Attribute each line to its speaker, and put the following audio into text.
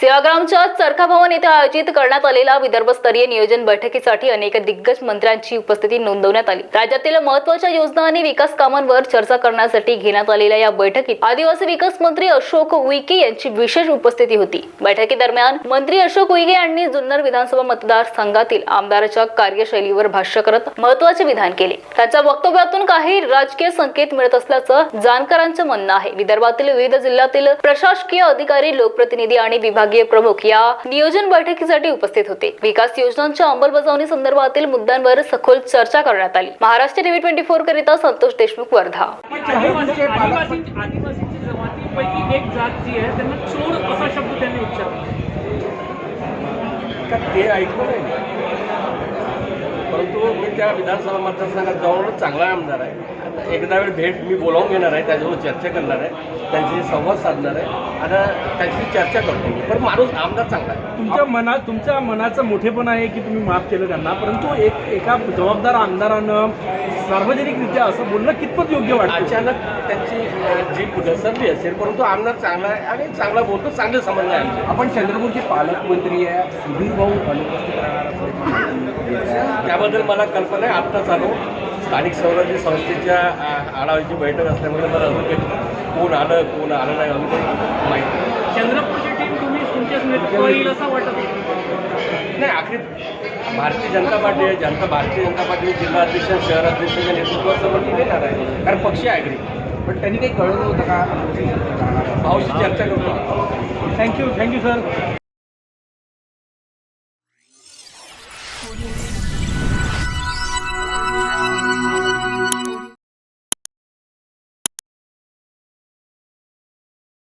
Speaker 1: सेवाग्रामच्या चरखा भवन येथे आयोजित करण्यात आलेल्या विदर्भस्तरीय नियोजन बैठकीसाठी अनेक दिग्गज मंत्र्यांची उपस्थिती नोंदवण्यात आली. राज्यातील महत्त्वाच्या योजना आणि विकास कामांवर चर्चा करण्यासाठी घेण्यात आलेल्या या बैठकीत आदिवासी विकास मंत्री अशोक उईके यांची विशेष उपस्थिती होती. बैठकीदरम्यान मंत्री अशोक उईके यांनी जुन्नर विधानसभा मतदारसंघातील आमदाराच्या कार्यशैलीवर भाष्य करत महत्त्वाचे विधान केले. त्यांच्या वक्तव्यातून काही राजकीय संकेत मिळत असल्याचं जाणकारांचं म्हणणं आहे. विदर्भातील विविध जिल्ह्यातील प्रशासकीय अधिकारी लोकप्रतिनिधी आणि विभाग विभागीय प्रमुख या नियोजन बैठकीसाठी उपस्थित होते. विकास योजनांच्या अंमलबजावणी संदर्भातील मुद्द्यांवर सखोल चर्चा करण्यात आली. महाराष्ट्र टीव्ही ट्वेंटी फोर करिता संतोष देशमुख वर्धा.
Speaker 2: आदिवासी आदिवासी आदिवासींची जमातीपैकी एक जात जी आहे त्यांना चोर असा शब्द त्यांनी उच्चारला.
Speaker 3: का ते ऐकलं. परंतु मी त्या विधानसभा मतदारसंघात जाऊन चांगला आमदार आहे. एकदा वेळ भेट मी बोलावून घेणार आहे त्याच्यावर चर्चा करणार आहे त्यांच्याशी संवाद साधणार आहे. आणि त्याची चर्चा करतो मी. पण माणूस आमदार चांगला आहे.
Speaker 4: तुमच्या मनात तुमच्या मनाचं मोठेपण आहे की तुम्ही माफ केलं त्यांना परंतु एक एका जबाबदार आमदारानं सार्वजनिकरित्या असं बोलणं कितपत योग्य वाटतं?
Speaker 3: अचानक त्यांची जीप घसरली असेल परंतु आमदार चांगला आहे आणि चांगला बोलतो चांगले संबंध आहे आमचे.
Speaker 5: आपण चंद्रपूरचे पालकमंत्री आहे सुधीर भाऊ अनुपस्थित राहणार असं
Speaker 3: याबद्दल मला कल्पना आहे. आत्ताच आलो. स्थानिक स्वराज्य संस्थेच्या आढावाची बैठक असल्यामुळे मला अजून काही कोण आलं कोण आलं नाही अजून काही माहिती
Speaker 2: चंद्रपूरची टीम तुम्ही तुमच्याच असं वाटत
Speaker 3: नाही आखरी भारतीय जनता पार्टी जनता भारतीय जनता पार्टी जिल्हाध्यक्ष शहराध्यक्षाच्या नेतृत्वाचं पण देणार आहे कारण पक्ष आहे
Speaker 5: पण त्यांनी काही कळलं होतं का?
Speaker 3: भाऊशी चर्चा करतो
Speaker 4: थँक्यू थँक्यू सर